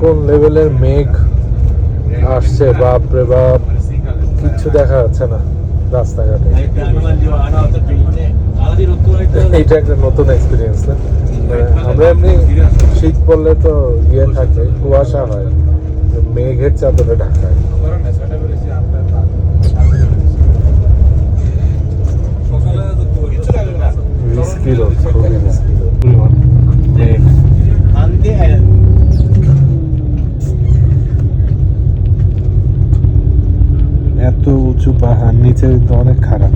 কোন লেভেলের মেঘ আসছে? বাপ রে বাপ কিচ্ছু দেখা যাচ্ছে না রাস্তাঘাটে। এইটা একটা নতুন এক্সপিরিয়েন্স না? মানে আমরা এমনি শীত পড়লে তো ইয়ে থাকে, কুয়াশা হয় মেঘের চাদরে ঢাকায় রিস্কি খুবই রোড মেঘ এত উঁচু তো অনেক খারাপ।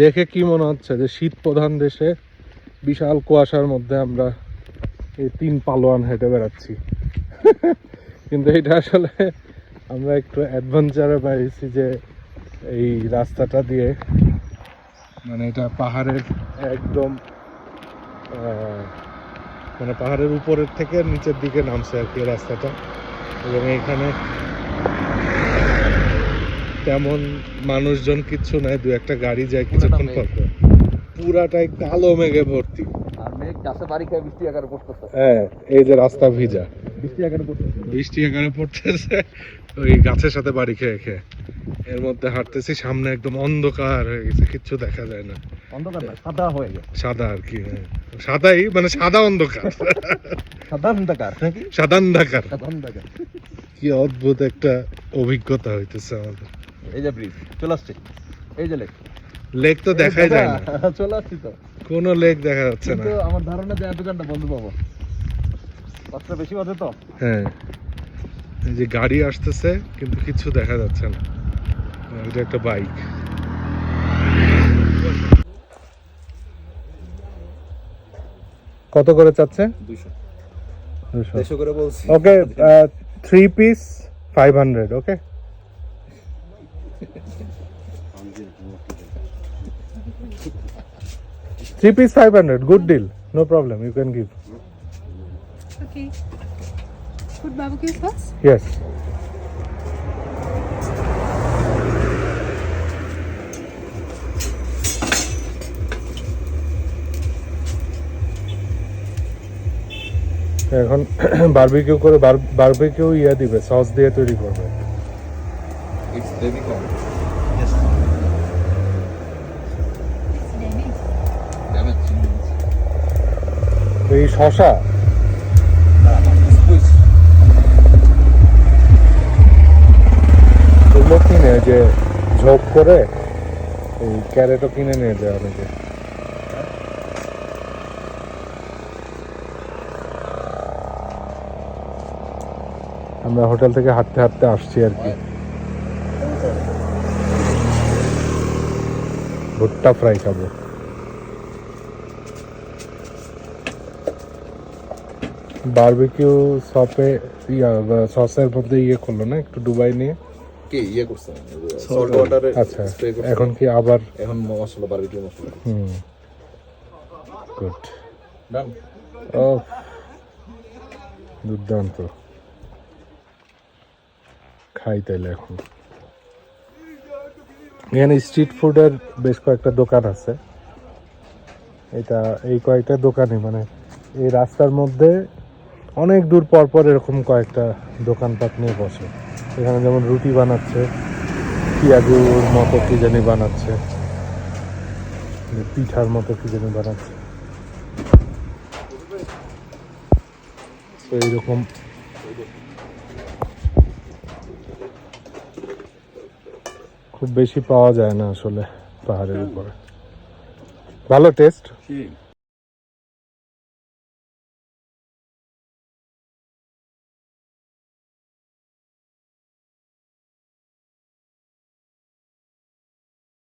দেখে কি মনে হচ্ছে যে শীত প্রধান দেশে বিশাল কুয়াশার মধ্যে আমরা এই তিন পালোয়ান হেঁটে বেড়াচ্ছি। কিন্তু এটা আসলে আমরা একটু অ্যাডভেঞ্চারে পাইছি যে এই রাস্তাটা দিয়ে মানে এটা পাহাড়ের একদম মানে পাহাড়ের উপরের থেকে নিচের দিকে নামছে আর কি এই রাস্তাটা। এবং এখানে তেমন মানুষজন কিচ্ছু নাই দু একটা গাড়ি যায় কিছুক্ষণ পর পর। পুরাটাই কালো মেঘে ভর্তি। আর মেঘ গাছে বাড়ি খায় বৃষ্টি আকারে পড়তেছে। হ্যাঁ এই যে রাস্তা ভিজা। বৃষ্টি আকারে পড়তেছে। ওই গাছের সাথে বাড়ি খেয়ে খেয়ে। এর মধ্যে হাঁটতেছি সামনে একদম অন্ধকার হয়ে গেছে কিচ্ছু দেখা যায় না। অন্ধকার সাদা হয়ে গেছে। সাদা আর কি। সাদাই মানে সাদা অন্ধকার। সাদা অন্ধকার নাকি? সাদা অন্ধকার। অন্ধকার। কি অদ্ভুত একটা অভিজ্ঞতা হইতেছে আমাদের। এই যে ব্রিজ চলে আসছে। এই যে লেক লেক তো দেখাই যায় না। চলে আসছি তো। কোনো লেক দেখা যাচ্ছে না। আমার ধারণা যে দোকানটা বন্ধ পাবো। কষ্ট বেশি বাজে তো। হ্যাঁ। এই যে গাড়ি আসতেছে কিন্তু কিছু দেখা যাচ্ছে না। এটা একটা বাইক। কত করে চাচ্ছে? দুশো করে বলছি। Okay three piece five hundred okay three piece five hundred good deal no problem you can give Okay. Put barbecue sauce? Yes এখন বারবিকিউ করে বারবিকিউ ইয়ে দিবে সস দিয়ে তৈরি করবে। ইটস বেবি কর্ন এই শশা যে ঝোপ করে এই ক্যারেটও কিনে নিয়ে যায় অনেকে। আমরা হোটেল থেকে হাঁটতে হাঁটতে আসছি আর কি। ভুট্টা ফ্রাই খাব। বারবিকিউ শপে ইয়া সসের মধ্যে ইয়ে করল না, একটু ডুবাই নিয়ে। কে ইয়ে করছে সল্ট ওয়াটারে আচ্ছা এখন কি আবার এখন মশলা বারবিকিউ মশলা। হুম। গুড ডান ও দুর্দান্ত। খাই তাইলে এখন। এখানে স্ট্রিট ফুডের বেশ কয়েকটা দোকান আছে। এটা এই কয়েকটা দোকানে মানে এই রাস্তার মধ্যে অনেক দূর পর পর এরকম কয়েকটা দোকানপাট নিয়ে বসে। এখানে যেমন রুটি বানাচ্ছে পিয়াগুর মতো কি জানি বানাচ্ছে, পিঠার মতো কি জানি বানাচ্ছে। তো এইরকম। খুব বেশি পাওয়া যায় না আসলে পাহাড়ের উপরে। ভালো টেস্ট?